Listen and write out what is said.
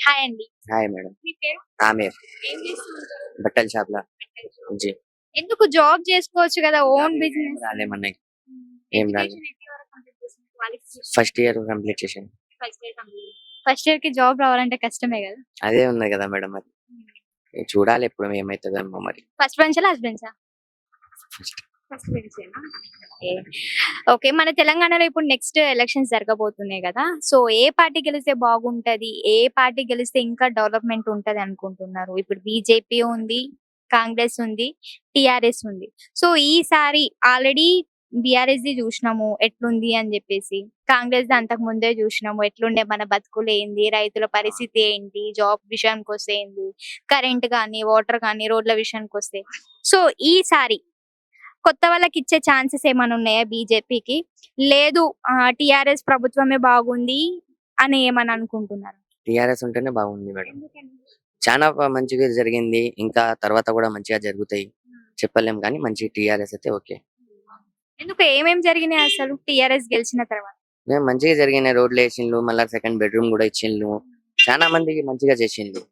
అండి. Hi madam. మీ పేరు? ఆమె. ఏం చేస్తుంటారు బట్టల షాప్. లా జీ. ఎందుకు జాబ్ చేసుకోవచ్చు కదా ఓన్ బిజినెస్. రాలే మన ఏం రాలే. ఫస్ట్ ఇయర్ కంప్లీట్ చేసాను ఫస్ట్ ఇయర్కి జాబ్ రావాలంటే కష్టమే కదా. అదే ఉన్నది కదా మేడం మరి. ఏ చూడాలి ఎప్పుడు ఏమవుతుందేమో మరి. ఫస్ట్ బెంచ్ లాస్ట్ బెంచా ఫస్ట్ ఓకే. మన తెలంగాణలో ఇప్పుడు నెక్స్ట్ ఎలక్షన్స్ జరగబోతున్నాయి కదా. సో ఏ పార్టీ గెలిస్తే బాగుంటది? ఏ పార్టీ గెలిస్తే ఇంకా డెవలప్మెంట్ ఉంటది అనుకుంటున్నారు? ఇప్పుడు బీజేపీ ఉంది కాంగ్రెస్ ఉంది టిఆర్ఎస్ ఉంది. సో ఈసారి ఆల్రెడీ బీఆర్ఎస్ ది చూసినాము ఎట్లుంది అని చెప్పేసి. కాంగ్రెస్ ది అంతకు ముందే చూసినాము ఎట్లుండే మన బతుకులు ఏంది? రైతుల పరిస్థితి ఏంటి? జాబ్ విషయానికి వస్తే ఏంది? కరెంట్ కానీ వాటర్ కానీ రోడ్ల విషయానికి వస్తే సో ఈసారి కొత్త వాళ్ళకి ఇచ్చే ఛాన్సెస్ ఏమైనా ఉన్నాయా బీజేపీకి? లేదు టిఆర్ఎస్ ప్రభుత్వమే బాగుంది అని ఏమని అనుకుంటున్నారు? టిఆర్ఎస్ ఉంటేనే బాగుంది మేడం. చాలా మంచిగా జరిగింది. ఇంకా తర్వాత కూడా మంచిగా జరుగుతాయి. చెప్పలేం కానీ మంచి టిఆర్ఎస్ అయితే ఓకే. ఎందుకు? ఏమేం జరిగినాయి అసలు? టిఆర్ఎస్ గెలిచిన తర్వాత. మేము మంచిగా జరిగిన రోడ్లు వేసిండ్రు మళ్ళీ సెకండ్ బెడ్రూమ్ కూడా ఇచ్చిండ్రు చాలా మందికి మంచిగా చేసిండ్రు